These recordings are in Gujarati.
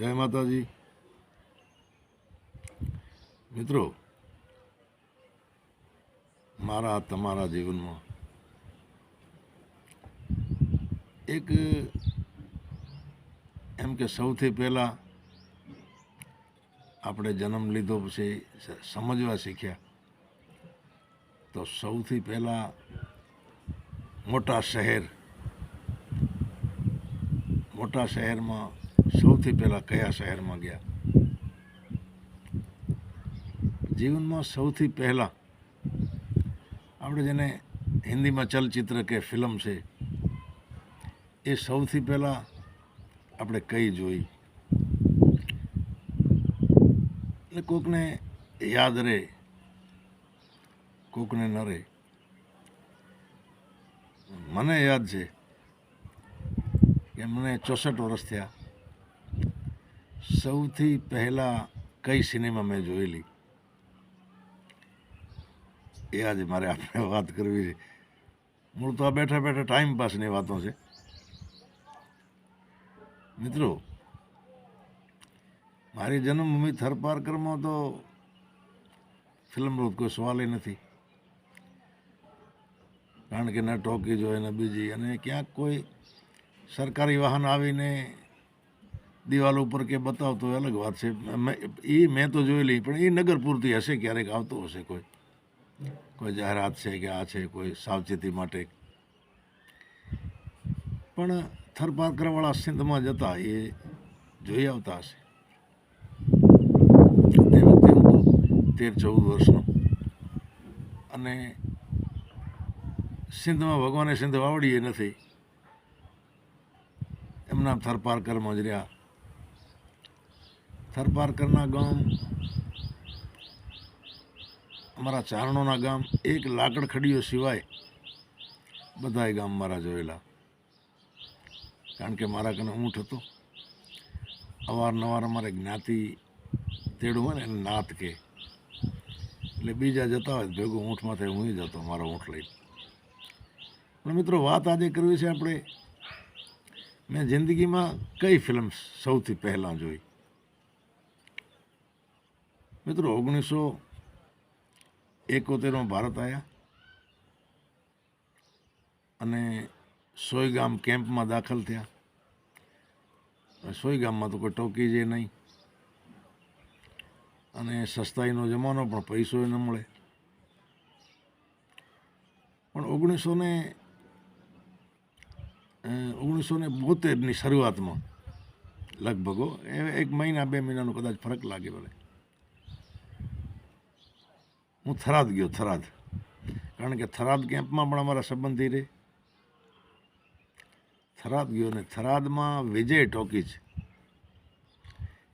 જય માતાજી. મિત્રો, મારા તમારા જીવનમાં એક એમ કે સૌથી પહેલાં આપણે જન્મ લીધો પછી સમજવા શીખ્યા તો સૌથી પહેલાં મોટા શહેર, મોટા શહેરમાં સૌથી પહેલાં કયા શહેરમાં ગયા? જીવનમાં સૌથી પહેલાં આપણે જેને હિન્દીમાં ચલચિત્ર કે ફિલ્મ છે, એ સૌથી પહેલાં આપણે કઈ જોઈ? એટલે કોકને યાદ રહે, કોકને ન રહે. મને યાદ છે કે મને ચોસઠ વર્ષ થયા. સૌથી પહેલાં કઈ સિનેમા મેં જોયેલી? એ આજે મારે આપણે વાત કરવી છે. મૂળ તો આ બેઠા બેઠા ટાઈમ પાસની વાતો છે. મિત્રો, મારી જન્મભૂમિ થરપારકરમાં તો ફિલ્મ રોજ કોઈ સવાલ નથી. કારણ કે ના ટોકી જોઈએ ને બીજી. અને ક્યાંક કોઈ સરકારી વાહન આવીને દિવાલ ઉપર કે બતાવતો અલગ વાત છે. એ મેં તો જોયેલી પણ એ નગર પૂરતી હશે, ક્યારેક આવતો હશે કોઈ. કોઈ જાહેરાત છે કે આ છે, કોઈ સાવચેતી માટે. પણ થરપારકરવાળા સિંધમાં જતા એ જોઈ આવતા હશે. તે વખતે હું તેર ચૌદ વર્ષનો. અને સિંધમાં ભગવાને સિંધ વાવડીએ નથી. એમના થરપારકરમાં જ રહ્યા. થરપારકરના ગામ, અમારા ચારણોના ગામ, એક લાકડ ખડીઓ સિવાય બધાય ગામ મારા જોયેલા. કારણ કે મારા કને ઊંટ હતો. અવારનવાર અમારે જ્ઞાતિ તેડું હોય ને એને નાત કે. એટલે બીજા જતા હોય ભેગું ઊંટમાંથી હું જતો મારો ઊંટ લઈ પણ મિત્રો વાત આજે કરવી છે આપણે. મેં જિંદગીમાં કઈ ફિલ્મ સૌથી પહેલાં જોઈ? મિત્રો, ઓગણીસો એકોતેરમાં ભારત આવ્યા અને સોયગામ કેમ્પમાં દાખલ થયા. સોયગામમાં તો કોઈ ટોકી જે નહીં. અને સસ્તાઈનો જમાનો, પણ પૈસો ન મળે. પણ ઓગણીસો ને ઓગણીસો ને બોતેરની શરૂઆતમાં, લગભગ એ એક મહિના, બે મહિનાનો કદાચ ફરક લાગે ભલે. હું થરાદ ગયો, થરાદ. કારણ કે થરાદ કેમ્પમાં પણ અમારા સંબંધી રહે. થરાદ ગયો ને થરાદમાં વિજય ટોકીજ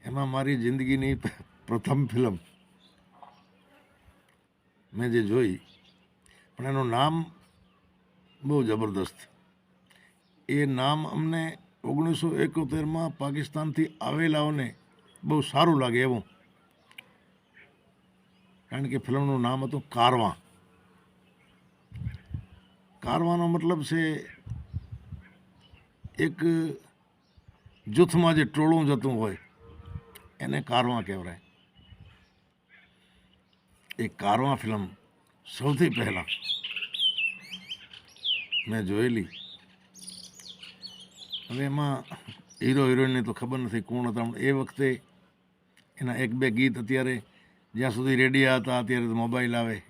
એમાં મારી જિંદગીની પ્રથમ ફિલ્મ મેં જે જોઈ, પણ એનું નામ બહુ જબરદસ્ત. એ નામ અમને ઓગણીસો એકોતેરમાં પાકિસ્તાનથી આવેલાઓને બહુ સારું લાગે એવું. કારણ કે ફિલ્મનું નામ હતું કારવા કારવાનો મતલબ છે એક જૂથમાં જે ટોળું જતું હોય, એને કારવા કહેવાય. એ કારવા ફિલ્મ સૌથી પહેલાં મેં જોયેલી. હવે એમાં હીરો, હિરોઈનની તો ખબર નથી કોણ હતા એ વખતે એના એક બે ગીત અત્યારે જ્યાં સુધી રેડિયા હતા, અત્યારે તો મોબાઈલ આવે.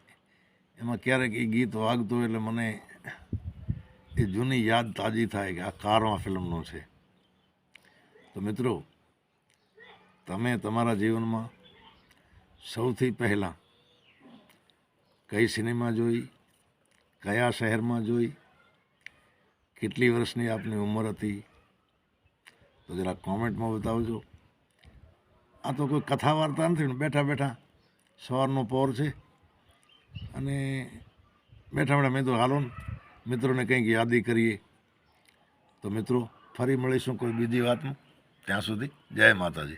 એમાં ક્યારેક એ ગીત વાગતું એટલે મને એ જૂની યાદ તાજી થાય કે આ કારવા ફિલ્મનો છે. તો મિત્રો, તમે તમારા જીવનમાં સૌથી પહેલાં કઈ સિનેમા જોઈ, કયા શહેરમાં જોઈ, કેટલી વર્ષની આપની ઉંમર હતી, તો જરા કોમેન્ટમાં બતાવજો. આ તો કોઈ કથા વાર્તા નથી ને, બેઠા બેઠા સવારનો પોર છે. અને બેઠા બેઠા મેં તો હાલો મિત્રોને કંઈક યાદી કરીએ. તો મિત્રો, ફરી મળીશું કોઈ બીજી વાતમાં. ત્યાં સુધી જય માતાજી.